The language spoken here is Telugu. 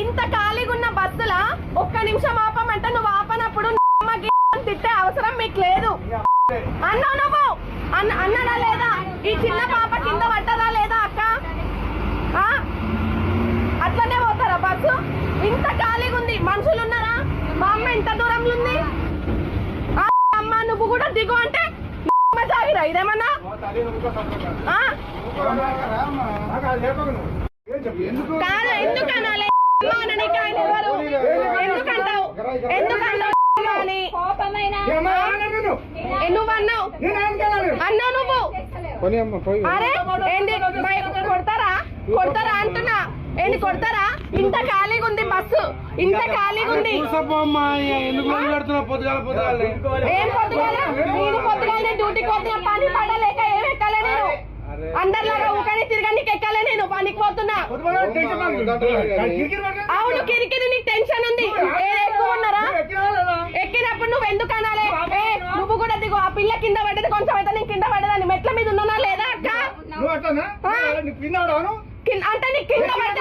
ఇంత ఖాళీగా ఉన్న బస్సుల? ఒక్క నిమిషం ఆపమంటే నువ్వు ఆపనప్పుడు తిట్టే అవసరం మీకు లేదు. అన్నావు నువ్వు? అన్న అన్నదా లేదా? ఈ చిన్న పాప కింద పడ్డదా లేదా అక్క? అట్లనే పోతారా బస్సు? ఇంత ఖాళీగా ఉంది మనుషులు ఉన్నారా మా అమ్మ ఎంత దూరంలో ఉంది అమ్మ నువ్వు కూడా దిగు అంటే జాగిరా? ఇదేమన్నా? కాదు ఎందుకు అనాలి నువ్వు? అరే ఏంది? కొడతారా? కొడతారా అంటున్నా? ఏంది కొడతారా? ఇంత ఖాళీగా ఉంది బస్సు. ఇంత ఖాళీగా ఉంది ఏం పొద్దుగాల? నేను డ్యూటీకి పోతున్నా పని పడలేక ఏం ఎక్కలే నేను. అందరిలాగా ఊకని తిరగనికి ఎక్కలే నేను. పనికి పోతున్నా. అవును కిరికిరి నీకు టెన్షన్ ఉంది. ఉన్నారా? ఎక్కినప్పుడు నువ్వు ఎందుకు అనాలి? నువ్వు కూడా దిగు. ఆ పిల్ల కింద పడ్డది కొంచెం అయితే నేను కింద పడ్డదాన్ని. మెట్ల మీద ఉన్నానా లేదా అక్క? అంటే నీకు కింద పడితే